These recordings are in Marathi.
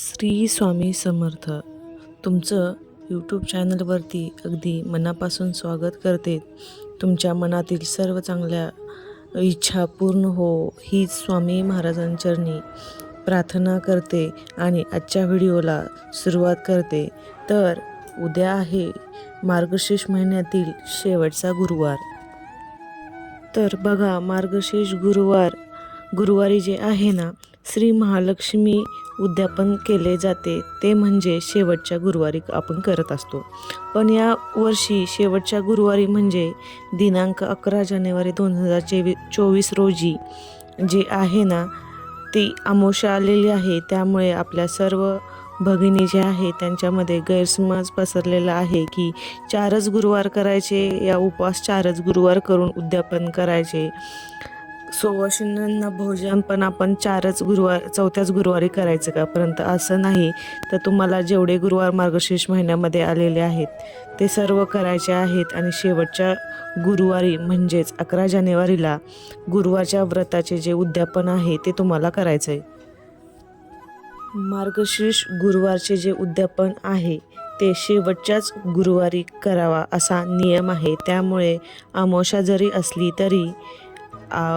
श्री स्वामी समर्थ. तुमचं यूट्यूब चॅनलवरती अगदी मनापासून स्वागत करते. तुमच्या मनातील सर्व चांगल्या इच्छा पूर्ण हो हीच स्वामी महाराजांचरणी प्रार्थना करते आणि आजच्या व्हिडिओला सुरुवात करते. तर उद्या आहे मार्गशीर्ष महिन्यातील शेवटचा गुरुवार. तर बघा मार्गशीर्ष गुरुवार गुरुवारी जे आहे ना श्री महालक्ष्मी उद्यापन केले जाते ते म्हणजे शेवटच्या गुरुवारी आपण करत असतो. पण या वर्षी शेवटच्या गुरुवारी म्हणजे दिनांक अकरा जानेवारी दोन हजार चेवी चोवीस रोजी जे आहे ना ती आमोशा आलेली आहे. त्यामुळे आपल्या सर्व भगिनी जे आहे त्यांच्यामध्ये गैरसमज पसरलेला आहे की चारच गुरुवार करायचे या उपवास चारच गुरुवार करून उद्यापन करायचे. सुवासिनींना भोजन पण आपण चारच गुरुवार चौथ्याच गुरुवारी करायचं का? परंतु असं नाही. तर तुम्हाला जेवढे गुरुवार मार्गशीर्ष महिन्यामध्ये आलेले आहेत ते सर्व करायचे आहेत आणि शेवटच्या गुरुवारी म्हणजेच अकरा जानेवारीला गुरुवारच्या व्रताचे जे उद्यापन आहे ते तुम्हाला करायचं आहे मार्गशीर्ष गुरुवारचे जे उद्यापन आहे ते शेवटच्याच गुरुवारी करावा असा नियम आहे. त्यामुळे आमोशा जरी असली तरी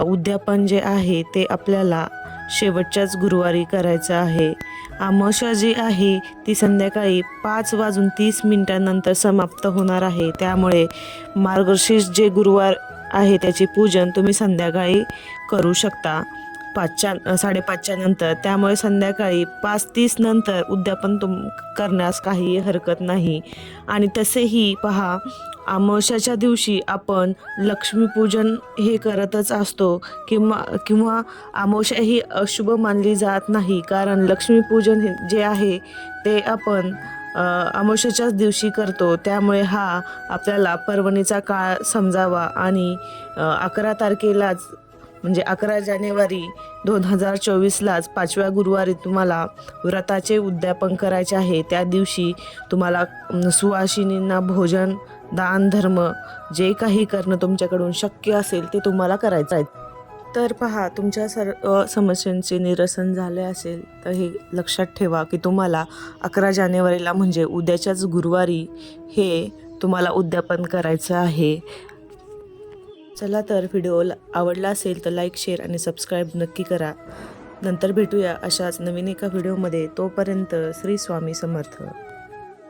उद्यापन जे आहे ते आपल्याला शेवटच्याच गुरुवारी करायचं आहे. आमशा जी आहे ती संध्याकाळी पाच वाजून तीस मिनिटांनंतर समाप्त होणार आहे. त्यामुळे मार्गशीर्ष जे गुरुवार आहे त्याचे पूजन तुम्ही संध्याकाळी करू शकता. पाचच्या साडेपाचच्या नंतर. त्यामुळे संध्याकाळी पाच तीस नंतर उद्यापन तुम करण्यास काही हरकत नाही. आणि तसेही पहा अमावस्याच्या दिवशी आपण लक्ष्मीपूजन हे करतच असतो किंवा किंवा अमावस्या ही अशुभ मानली जात नाही. कारण लक्ष्मीपूजन हे जे आहे ते आपण अ, अमावस्याच्याच दिवशी करतो. त्यामुळे हा आपल्याला पर्वणीचा काळ समजावा आणि अकरा तारखेलाच म्हणजे अकरा जानेवारी दोन हजार चोवीसलाच पाचव्या गुरुवारी तुम्हाला व्रताचे उद्यापन करायचे आहे. त्या दिवशी तुम्हाला सुवासिनींना भोजन दान धर्म जे काही करणं तुमच्याकडून शक्य असेल ते तुम्हाला करायचं आहे. तर पहा तुमच्या सर्व समस्यांचे निरसन झाले असेल तर हे लक्षात ठेवा की तुम्हाला अकरा जानेवारीला म्हणजे उद्याच्याच गुरुवारी हे तुम्हाला उद्यापन करायचं आहे. चला तर व्हिडिओ आवडला असेल तर लाईक शेअर आणि सबस्क्राईब नक्की करा. नंतर भेटूया अशाच नवीन एका व्हिडिओमध्ये. तोपर्यंत श्री स्वामी समर्थ.